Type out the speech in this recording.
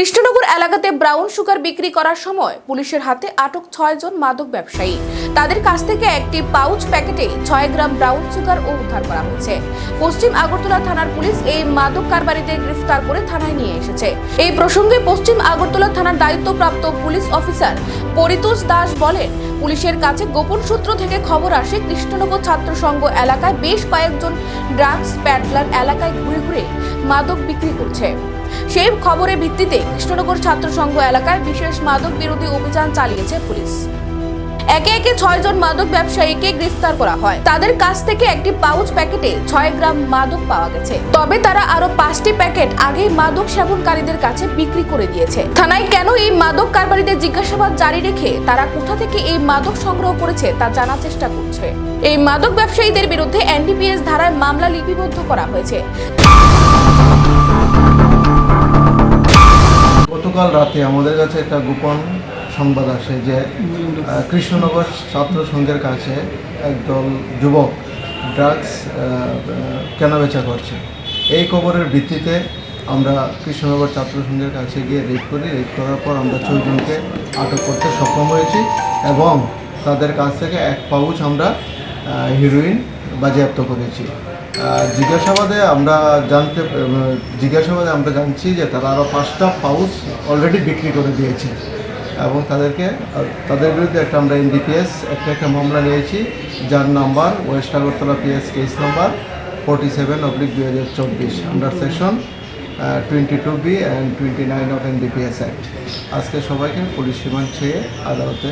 কৃষ্ণনগর এলাকাতে brown sugar বিক্রি করার সময় পুলিশের হাতে আটক ছয় জন মাদক ব্যবসায়ী। তাদের কাছ থেকে একটি পাউচ প্যাকেটে ছয় গ্রাম ব্রাউন সুগার ও উদ্ধার করা হয়েছে। পশ্চিম আগরতলা থানার পুলিশ এই মাদক কারবারিদের গ্রেফতার করে থানায় নিয়ে এসেছে। এই প্রসঙ্গে পশ্চিম আগরতলা থানার দায়িত্বপ্রাপ্ত পুলিশ অফিসার পরিতোষ দাস বলেন, পুলিশের কাছে গোপন সূত্র থেকে খবর আসে কৃষ্ণনগর ছাত্র সংঘ এলাকায় বেশ কয়েকজন ড্রাগস প্যাডলার এলাকায় ঘুরে ঘুরে মাদক বিক্রি করছে। সেই খবরের ভিত্তিতে কৃষ্ণনগর ছাত্র সংঘ এলাকায় বিশেষ মাদক বিরোধী অভিযান চালিয়েছে পুলিশ। একে একে ছয় জন মাদক ব্যবসায়ীকে গ্রেফতার করা হয়। তাদের কাছ থেকে একটি পাউচ প্যাকেটে ছয় গ্রাম মাদক পাওয়া গেছে। তবে তারা আরও পাঁচটি প্যাকেট আগেই মাদক সেবনকারীদের কাছে বিক্রি করে দিয়েছে। থানায় কেন এই মাদক কারবারিদের জিজ্ঞাসাবাদ জারি রেখে তারা কোথা থেকে এই মাদক সংগ্রহ করেছে তা জানার চেষ্টা করছে। এই মাদক ব্যবসায়ীদের বিরুদ্ধে এনডিপিএস ধারায় মামলা লিপিবদ্ধ করা হয়েছে। গতকাল রাতে আমাদের কাছে একটা গোপন সংবাদ আসে যে কৃষ্ণনগর ছাত্র সংঘের কাছে একদল যুবক ড্রাগস কেনাবেচা করছে। এই খবরের ভিত্তিতে আমরা কৃষ্ণনগর ছাত্র সংঘের কাছে গিয়ে রেড করি। রেড করার পর আমরা ছয়জনকে আটক করতে সক্ষম হয়েছি এবং তাদের কাছ থেকে এক পাউচ আমরা হিরোইন বাজেয়াপ্ত করেছি। জিজ্ঞাসাবাদে আমরা জানতে জিজ্ঞাসাবাদে আমরা জানছি যে তারা আরও পাঁচটা পাউচ অলরেডি বিক্রি করে দিয়েছে এবং তাদেরকে তাদের বিরুদ্ধে একটা আমরা এনডিপিএস, একটা একটা মামলা নিয়েছি, যার number west Agartala PS case number forty seven oblique দুই হাজার চব্বিশ under section twenty two B and twenty nine of NDPS act আজকে সবাইকে পুলিশ রিমান্ড চেয়ে আদালতে।